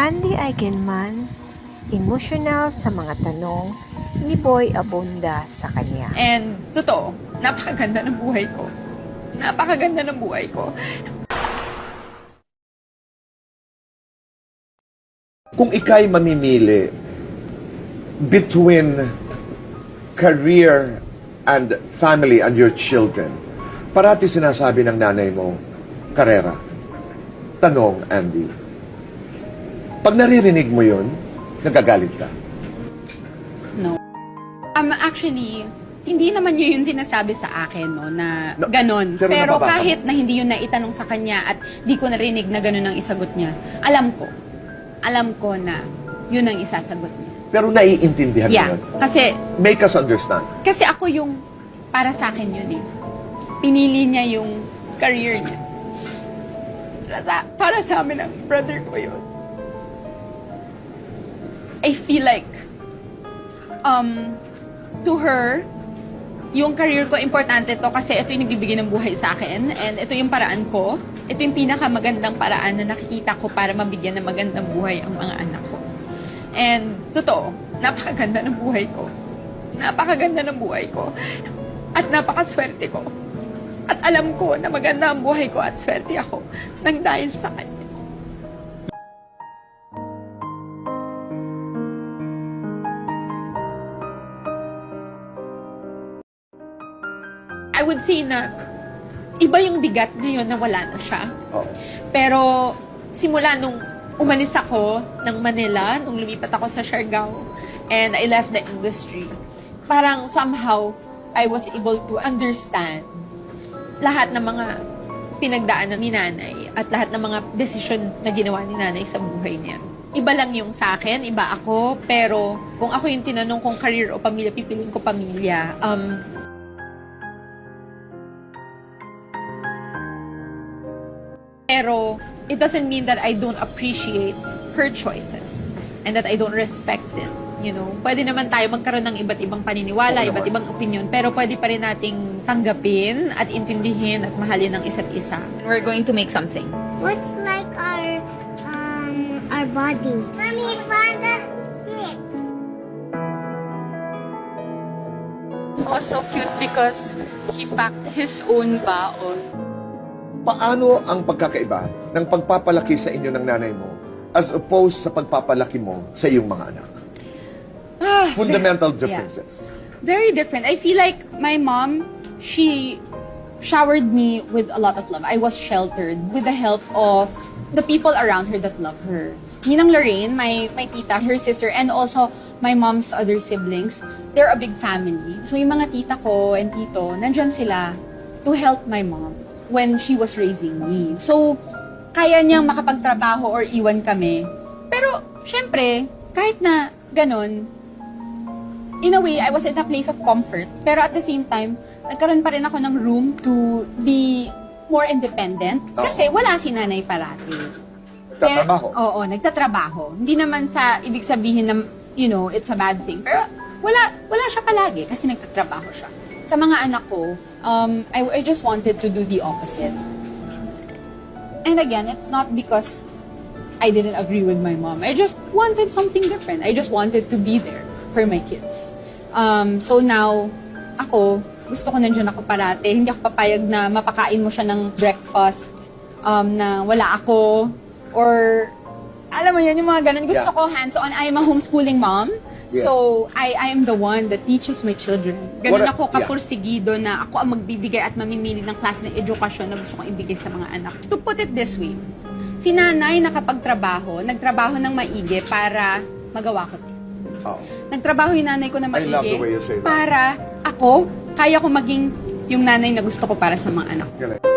Andy Eigenman, emotional sa mga tanong ni Boy Abunda sa kanya. And totoo, napakaganda ng buhay ko. Napakaganda ng buhay ko. Kung ikay mamimili between career and family and your children, parati sinasabi ng nanay mo, karera. Tanong, Andy. Pag naririnig mo yun, nagagalit ka. No. Um, actually, hindi naman yun yung sinasabi sa akin, no, na No, ganon. pero Pero, kahit na hindi yun naitanong sa kanya at di ko narinig na ganon ang isagot niya, alam ko, alam ko na yun ang isasagot niya. Pero naiintindihan Yeah, mo yun. kasi, Make us understand. kasi ako yung, para sa akin yun eh. Pinili niya yung career niya. Para sa, para sa amin ang brother ko yun. I feel like, um, to her, yung career ko importante to kasi ito yung nagbibigay ng buhay sa akin and ito yung paraan ko. Ito yung pinakamagandang paraan na nakikita ko para mabigyan ng magandang buhay ang mga anak ko. And totoo, napakaganda ng buhay ko. Napakaganda ng buhay ko. At napakaswerte ko. At alam ko na maganda ang buhay ko at swerte ako nang dahil sa kanya. I would say na iba yung bigat ngayon na wala na siya. Oo. Pero simula nung umalis ako ng Manila, nung lumipat ako sa Siargao, and I left the industry, parang somehow I was able to understand lahat ng mga pinagdaanan ni nanay at lahat ng mga desisyon na ginawa ni nanay sa buhay niya. Iba lang yung sa akin, iba ako, pero kung ako yung tinanong kung career o pamilya, pipiliin ko pamilya. Um, Pero it doesn't mean that I don't appreciate her choices and that I don't respect it. You know, pwede naman tayo magkaroon ng iba't ibang paniniwala, Oo iba't naman. ibang opinion, pero pwede pa rin nating tanggapin at intindihin at mahalin ng isa't isa. We're going to make something. What's like our um our body? Mommy, father, sick. It was so cute because he packed his own baon. Paano ang pagkakaiba ng pagpapalaki sa inyo ng nanay mo as opposed sa pagpapalaki mo sa iyong mga anak? Ah, Fundamental Yeah. differences. very different. I feel like my mom, she showered me with a lot of love. I was sheltered with the help of the people around her that love her. Ninang Lorraine, my, my tita, her sister, and also my mom's other siblings, they're a big family. So yung mga tita ko and tito, nandyan sila to help my mom when she was raising me. So, kaya niyang makapagtrabaho or iwan kami. Pero, syempre, kahit na ganon, in a way, I was in a place of comfort. Pero at the same time, nagkaroon pa rin ako ng room to be more independent. Kasi wala si nanay parati. Tatrabaho. Kaya- oo, nagtatrabaho. Hindi naman sa ibig sabihin na, you know, it's a bad thing. Pero wala, wala siya palagi kasi nagtatrabaho siya. Sa mga anak ko, um, I, I just wanted to do the opposite. And again, it's not because I didn't agree with my mom. I just wanted something different. I just wanted to be there for my kids. Um, so now, ako, gusto ko nandiyan ako parate. Hindi ako papayag na mapakain mo siya ng breakfast um, na wala ako. Or, alam mo yun, yung mga ganun. Gusto Yeah. ko hands-on. I am a homeschooling mom. Yes. So, I, I am the one that teaches my children. Ganun What a- ako yeah. kapursigido na ako ang magbibigay at mamimili ng klase ng edukasyon na gusto kong ibigay sa mga anak. To put it this way, si nanay nakapagtrabaho, nagtrabaho ng maigi para magawa ko. Oo. Nagtrabaho yung nanay ko na I maigi love the way you say that. para ako, kaya ko maging yung nanay na gusto ko para sa mga anak. Galing.